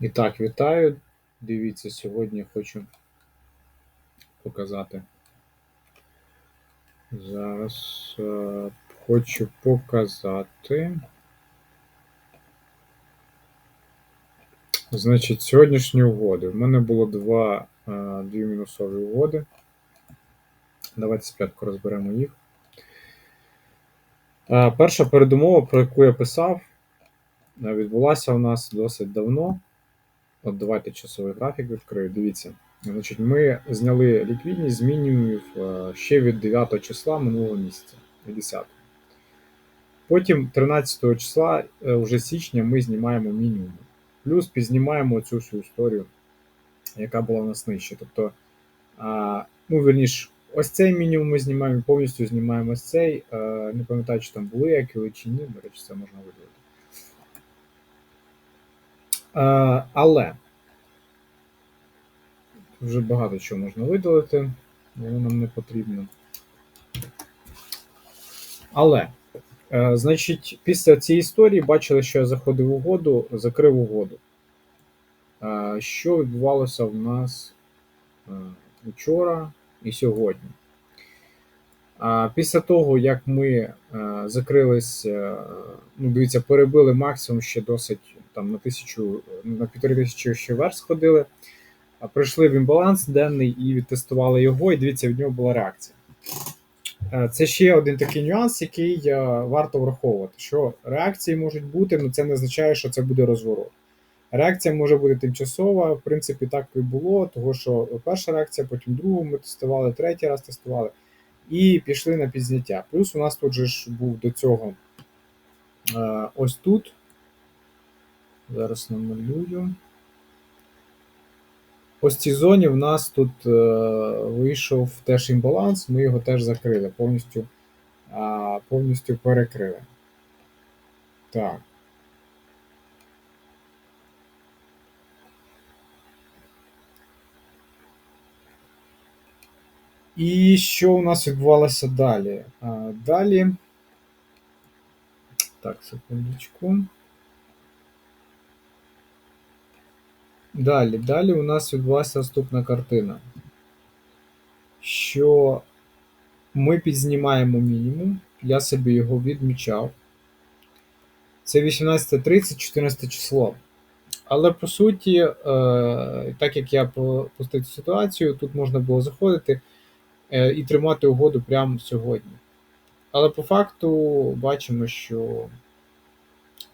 І так, вітаю. Дивіться, сьогодні хочу показати. Зараз е, хочу показати. Значить, сьогоднішні угоди. У мене було два, е, дві мінусові угоди. Давайте спочатку розберемо їх. Е, перша передумова, про яку я писав, е, відбулася у нас досить давно. От давайте часовий графік відкрию. Дивіться. Значить, Ми зняли ліквідність з мінімумів е, ще від 9 числа минулого місяця, від 10. Потім 13 числа, е, вже січня, ми знімаємо мінімум. Плюс підзнімаємо цю всю історію, яка була у нас нижче. Тобто, ну, верніш, ось цей мінімум ми знімаємо, повністю знімаємо ось цей. Е, Не пам'ятаю, чи там були які чи ні, до речі, це можна видалити. Е, Але вже багато чого можна видалити, воно нам не потрібно. Але, е, значить, після цієї історії бачили, що я заходив в угоду, закрив угоду. Е, що відбувалося в нас вчора і сьогодні? А після того, як ми е, закрились, е, ну, дивіться, перебили максимум ще досить там на тисячу, на півтори тисячі ще вверх сходили. А прийшли в імбаланс денний і відтестували його, і дивіться, від нього була реакція. Е, Це ще один такий нюанс, який варто враховувати, що реакції можуть бути, але це не означає, що це буде розворот. Реакція може бути тимчасова, в принципі, так і було, тому що перша реакція, потім другу ми тестували, третій раз тестували і пішли на підзняття. Плюс у нас тут же ж був до цього е, ось тут. Зараз намалюю. Ось цій зоні в нас тут е, вийшов теж імбаланс, ми його теж закрили, повністю повністю перекрили. Так. І що у нас відбувалося далі? Далі. Так, секундочку. Далі, далі у нас відбулася наступна картина. Що ми підзнімаємо мінімум, я собі його відмічав. Це 18.30, 14 число. Але по суті, е, так як я пустив цю ситуацію, тут можна було заходити і тримати угоду прямо сьогодні. Але по факту бачимо, що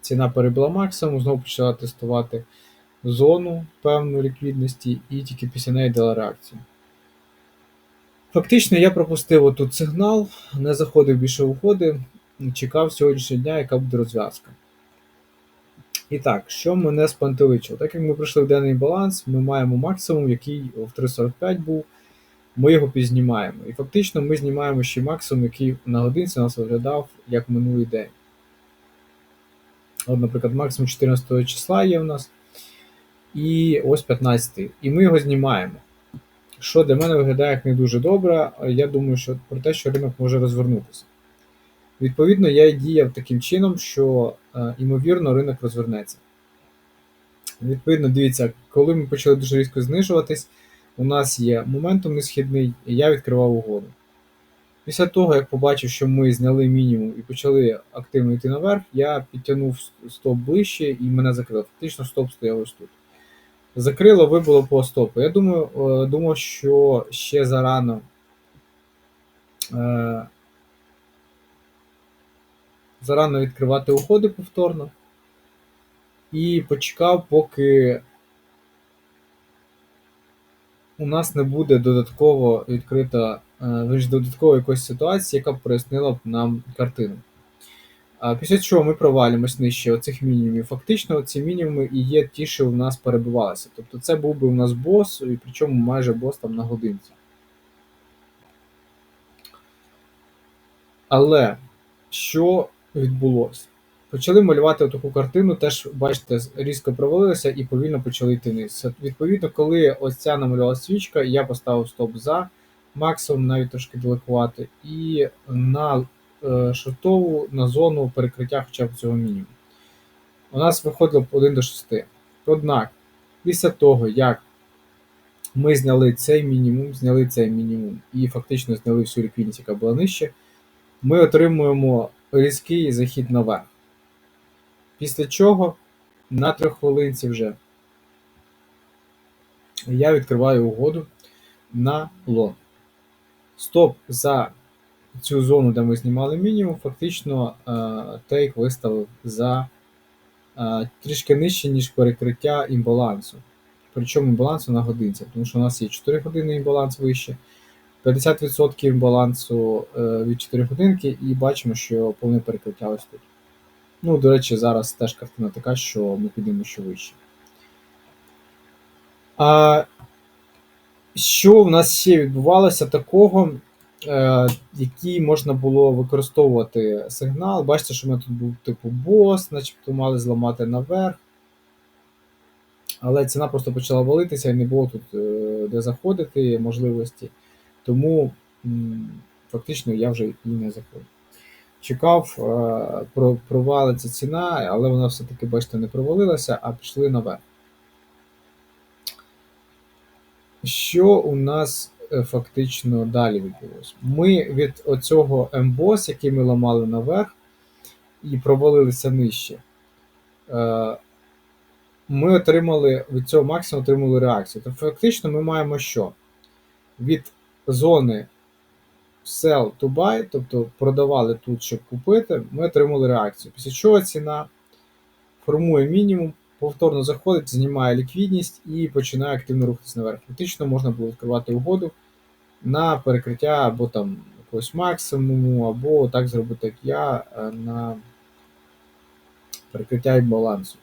ціна перебила максимум, знову почала тестувати зону певної ліквідності і тільки після неї дала реакцію. Фактично, я пропустив отут сигнал, не заходив більше уходи, чекав сьогоднішнього дня, яка буде розв'язка. І так, що мене спантеличило? Так як ми пройшли в денний баланс, ми маємо максимум, який в 3.45 був, ми його підзнімаємо. І фактично ми знімаємо ще максимум, який на годинці нас виглядав як минулий день. От, наприклад, максимум 14 числа є в нас. І ось 15. І ми його знімаємо. Що для мене виглядає як не дуже добре. Я думаю, що про те, що ринок може розвернутися. Відповідно, я діяв таким чином, що, ймовірно, ринок розвернеться. Відповідно, дивіться, коли ми почали дуже різко знижуватись, у нас є моментум несхідний, і я відкривав угоду. Після того, як побачив, що ми зняли мінімум і почали активно йти наверх, я підтягнув стоп ближче і мене закрило. Фактично стоп стояв ось тут. Закрило, вибило по стопу. Я думаю, думав, що ще зарано. Е, зарано відкривати уходи повторно. І почекав, поки у нас не буде додатково відкрита, е, додаткової якоїсь ситуації, яка б прояснила б нам картину. Після чого ми провалюємось нижче оцих мінімумів. Фактично, ці мінімуми і є ті, що в нас перебувалися. Тобто це був би у нас бос, і причому майже бос там на годинці. Але що відбулося? Почали малювати таку картину, теж, бачите, різко провалилися і повільно почали йти вниз. Відповідно, коли ось ця намалювала свічка, я поставив стоп за максимум, навіть трошки далекувати, і на е, шортову на зону перекриття хоча б цього мінімуму. У нас виходило 1 до 6. Однак, Після того, як ми зняли цей мінімум, зняли цей мінімум і фактично зняли всю ліквідність, яка була нижче, ми отримуємо різкий захід наверх. Після чого на трьоххвилинці вже я відкриваю угоду на лонг. Стоп за цю зону, де ми знімали мінімум, фактично е, тейк виставив за е, трішки нижче, ніж перекриття імбалансу. Причому імбалансу на годинці, тому що у нас є 4 години імбаланс вище, 50% імбалансу е, від 4 годинки, і бачимо, що повне перекриття ось тут. Ну, до речі, зараз теж картина така, що ми підемо ще вище. А що в нас ще відбувалося такого, е, який можна було використовувати сигнал? Бачите, що в мене тут був типу бос, начебто мали зламати наверх. Але ціна просто почала валитися і не було тут е, де заходити можливості. Тому фактично я вже і не заходив. Чекав, е, провалиться ціна, але вона все-таки, бачите, не провалилася, а пішли наверх. Що у нас е, фактично далі відбулося? Ми від оцього ембос, який ми ламали наверх, і провалилися нижче. е, Ми отримали від цього максимуму отримали реакцію. Тобто фактично ми маємо що? Від зони sell to buy, тобто продавали тут, щоб купити, ми отримали реакцію. Після чого ціна формує мінімум, повторно заходить, знімає ліквідність і починає активно рухатися наверх. Фактично можна було відкривати угоду на перекриття або там якогось максимуму, або так зробити, як я, е, на перекриття і балансу.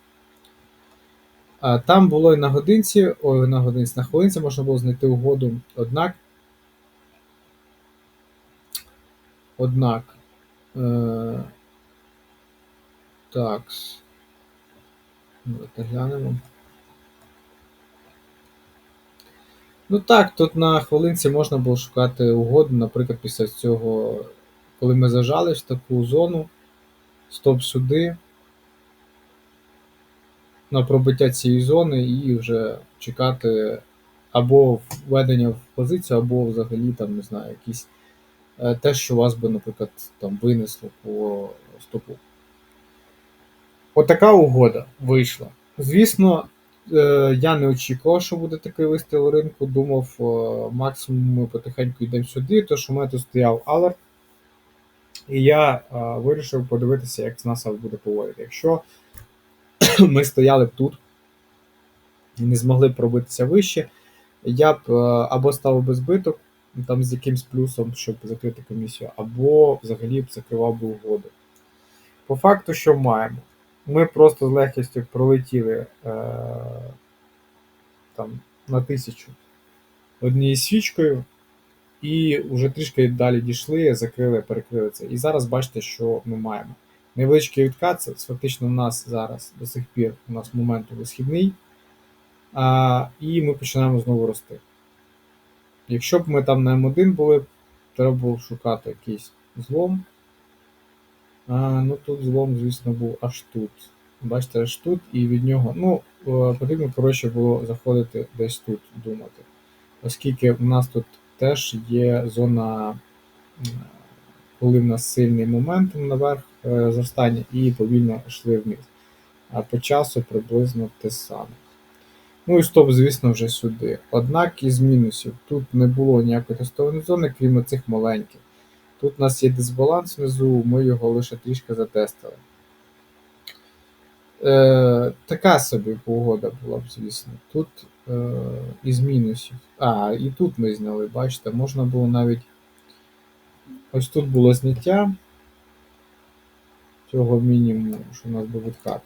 Там було і на годинці, ой, на годинці, на хвилинці можна було знайти угоду, однак. Однак. Е, так. Давайте глянемо. Ну так, тут на хвилинці можна було шукати угоду, наприклад, після цього, коли ми зажали в таку зону, стоп сюди, на пробиття цієї зони і вже чекати або введення в позицію, або взагалі там, не знаю, якісь те, що вас би, наприклад, там винесло по стопу. Отака угода вийшла. Звісно, е, я не очікував, що буде такий вистріл ринку. Думав, е, максимум ми потихеньку йдемо сюди, то що у мене тут стояв алерт. І я е, вирішив подивитися, як ціна себе буде поводити. Якщо ми стояли б тут і не змогли пробитися вище, я б або ставив би збиток там з якимсь плюсом, щоб закрити комісію, або взагалі б закривав би угоду. По факту, що маємо? Ми просто з легкістю пролетіли е, там, на тисячу однією свічкою, і вже трішки далі дійшли, закрили, перекрили це. І зараз бачите, що ми маємо. Невеличкий відкат, це фактично у нас зараз до сих пір у нас моменту висхідний, а, і ми починаємо знову рости. Якщо б ми там на М1 були, треба було шукати якийсь злом. А, Ну тут злом, звісно, був аж тут. Бачите, аж тут, і від нього. Ну, е, потрібно, коротше, було заходити десь тут, думати. Оскільки в нас тут теж є зона, коли в нас сильний моментум наверх е, зростання і повільно йшли вниз. А по часу приблизно те саме. Ну і стоп, звісно, вже сюди. Однак із мінусів. Тут не було ніякої тестованої зони, крім цих маленьких. Тут у нас є дисбаланс внизу, ми його лише трішки затестили. Е, Така собі погода була б, звісно. Тут е, із мінусів. А, і тут ми зняли, бачите, можна було навіть. Ось тут було зняття цього мінімуму, що у нас був відкат.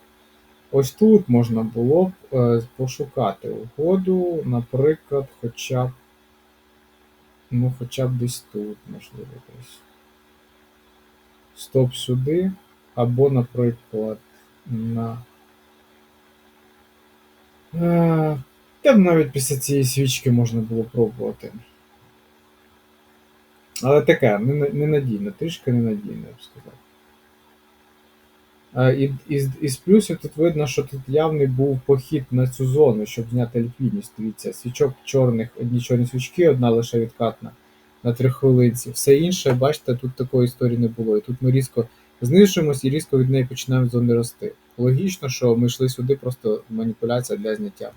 Ось тут можна було б е, пошукати угоду, наприклад, хоча б. Ну, хоча б десь тут, можливо, десь. Стоп сюди. Або, наприклад, на. Е, Та навіть після цієї свічки можна було пробувати. Але таке, ненадійне, трішки ненадійне, я б сказав. Е, І, із, із плюсів тут видно, що тут явний був похід на цю зону, щоб зняти ліквідність. Дивіться, свічок чорних, одні чорні свічки, одна лише відкатна на три хвилинці. Все інше, бачите, тут такої історії не було. І тут ми різко знижуємось і різко від неї починаємо зони рости. Логічно, що ми йшли сюди, просто маніпуляція для зняття.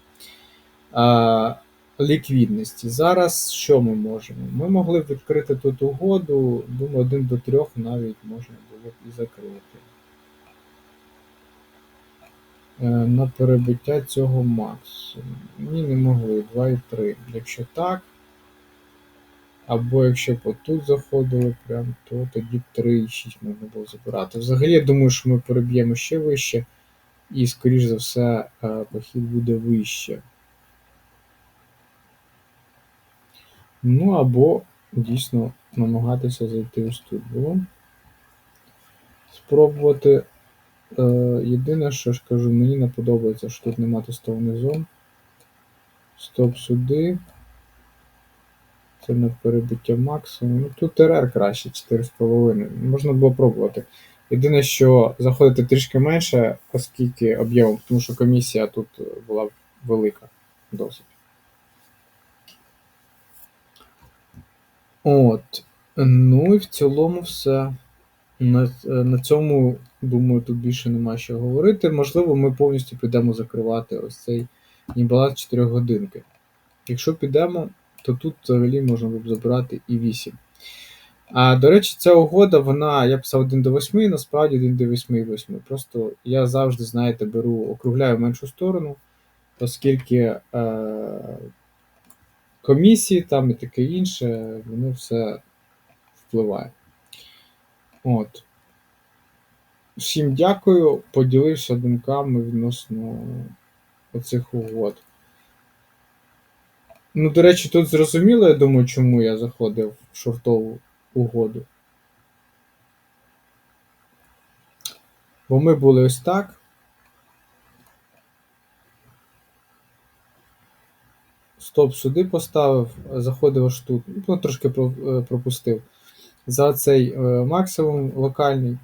А, ліквідності. Зараз що ми можемо? Ми могли б відкрити тут угоду, думаю, один до трьох навіть можна було б і закрити. Е, на перебиття цього максимуму. Ні, не могли. 2,3. Якщо так. Або якщо б отут заходили прям, то тоді 3,6 можна було забирати. Взагалі, я думаю, що ми переб'ємо ще вище, і, скоріш за все, е, похід буде вище. Ну, або дійсно намагатися зайти ось тут було. Спробувати. Е, єдине, що ж кажу, мені не подобається, що тут нема тестовних зон. Стоп сюди. Це на перебиття максимуму. Ну, тут РР краще 4,5. Можна було пробувати. Єдине, що заходити трішки менше, оскільки об'ємом, тому що комісія тут була велика досить. От. Ну і в цілому все. На, на цьому, думаю, тут більше нема що говорити. Можливо, ми повністю підемо закривати ось цей нібаланс 4 годинки. Якщо підемо, то тут взагалі можна було б забирати і 8. А до речі, ця угода, вона, я писав 1 до 8, насправді 1 до 8 і 8. Просто я завжди, знаєте, беру, округляю меншу сторону, оскільки е, комісії там і таке інше, воно все впливає. От. Всім дякую, поділився думками відносно оцих угод. Ну, до речі, тут зрозуміло, я думаю, чому я заходив в шортову угоду. Бо ми були ось так. Стоп сюди поставив, заходив аж тут. Ну, трошки е, пропустив. За цей е, максимум локальний.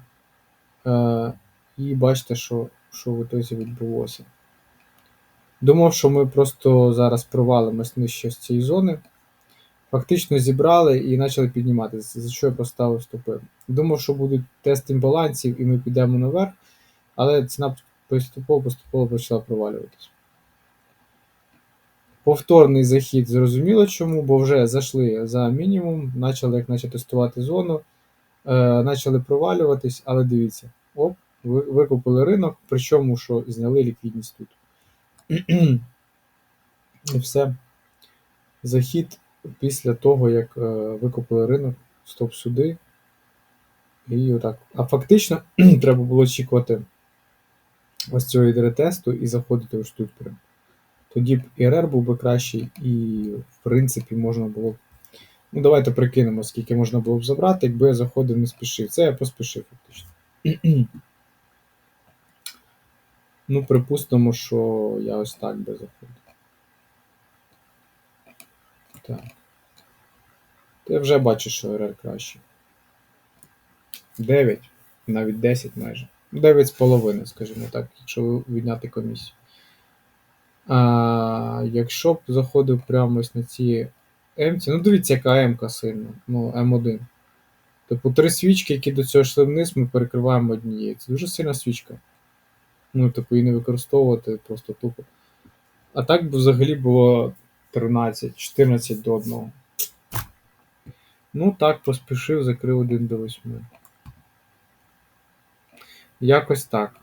Е, і бачите, що, що в ітозі відбулося. Думав, що ми просто зараз провалимось нижче з цієї зони. Фактично зібрали і почали підніматися, за що я поставив стопи. Думав, що будуть тести імбалансів і ми підемо наверх, але ціна поступово-поступово почала провалюватися. Повторний захід зрозуміло чому, бо вже зайшли за мінімум, почали як наче тестувати зону, е, почали провалюватись, але дивіться, оп, ви- викупили ринок, причому що зняли ліквідність тут. І все. Захід після того, як е, викупили ринок, стоп сюди. І отак. А фактично треба було очікувати ось цього ретесту і заходити ось тут. Тоді б РР був би кращий, і, в принципі, можна було б. Ну, давайте прикинемо, скільки можна було б забрати, якби я заходив не спішив. Це я поспішив, фактично. ну, припустимо, що я ось так би заходив. Так. Ти вже бачиш, що РР краще. 9, навіть 10 майже. 9 з половиною, скажімо так, якщо відняти комісію. А, якщо б заходив прямо ось на ці М-ці, ну дивіться, яка М-ка сильна, ну М1. Типу три свічки, які до цього йшли вниз, ми перекриваємо однією. Це дуже сильна свічка. Ну, типу, її не використовувати просто тупо. А так би взагалі було 13, 14 до 1. Ну, так, поспішив, закрив 1 до 8. Якось так.